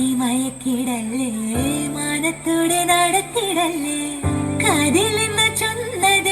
മയക്കിടല്ലേ മാനത്തോടെ നടത്തിടല്ലേ. കാതിൽ നിന്ന് നേരാണോ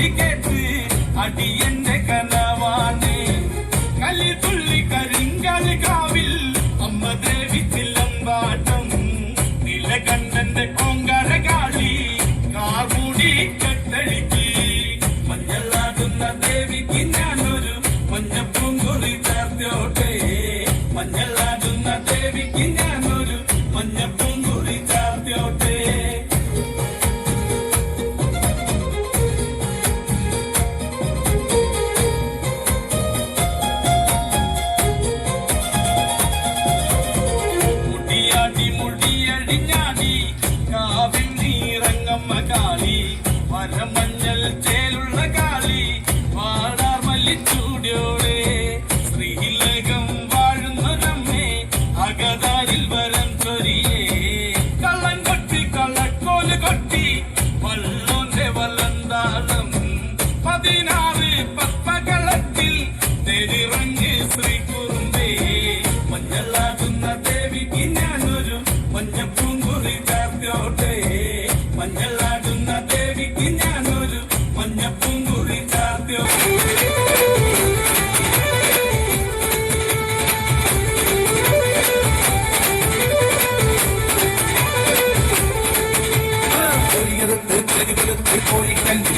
Y que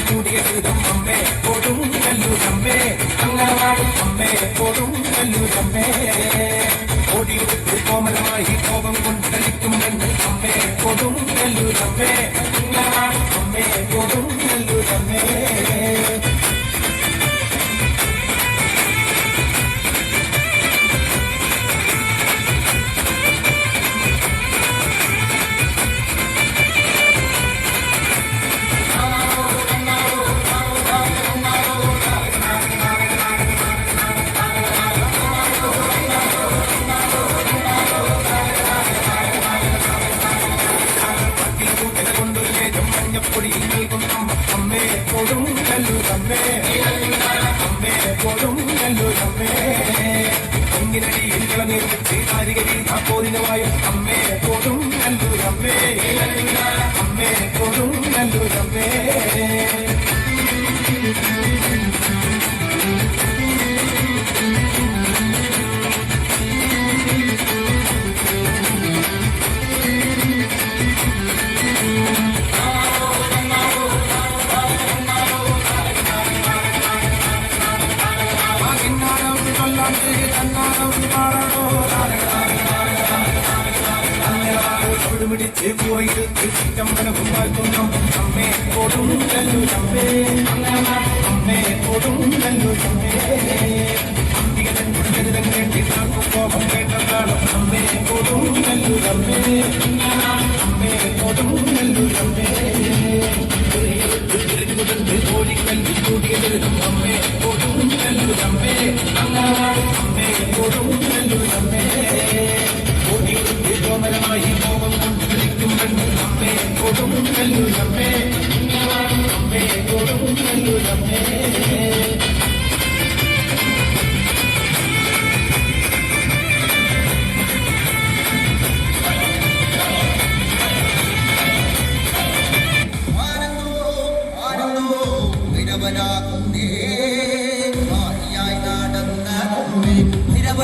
குடியதும் அம்மே போடும் நல்லூர் அம்மே அங்கவாடும் அம்மே போடும் நல்லூர் அம்மே ஓடிவிட்டு கோமலமாகி கோபம் கொண்டளிக்கும் அம்மே போடும் நல்லூர் அம்மே അമ്മേ കൊടും കല്ലൂരമ്മേ പൊങ്ങിനടിയിൽ ഇളനീർ വെച്ച് കാരികരി ആ പോരിനുമായ അമ്മേ. കൊടും കല്ലൂരമ്മേ അമ്മേ. കൊടും പിടിച്ച് പോയിട്ട് ചമ്പനവും വാഴ്ത്തുന്നു അമ്മേ കൊടും കല്ലു ചമ്പേ അമ്മേ കൊടും കല്ലു ചമ്പേ അമ്പികതൻ കുടുംബം കേട്ടിട്ടാക്കും കോപം കേട്ടതാണ് അമ്മേ കൊടും കല്ലു ചമ്പേ അമ്മേ കൊടും കല്ലു ചമ്പേ ഓടിക്കല്ലി കൂടിയ അമ്മേ കൊടും അമ്മേ കൊടുങ്ങല്ലൂരമ്മേ അമ്മേ കൊടുങ്ങല്ലൂരമ്മേ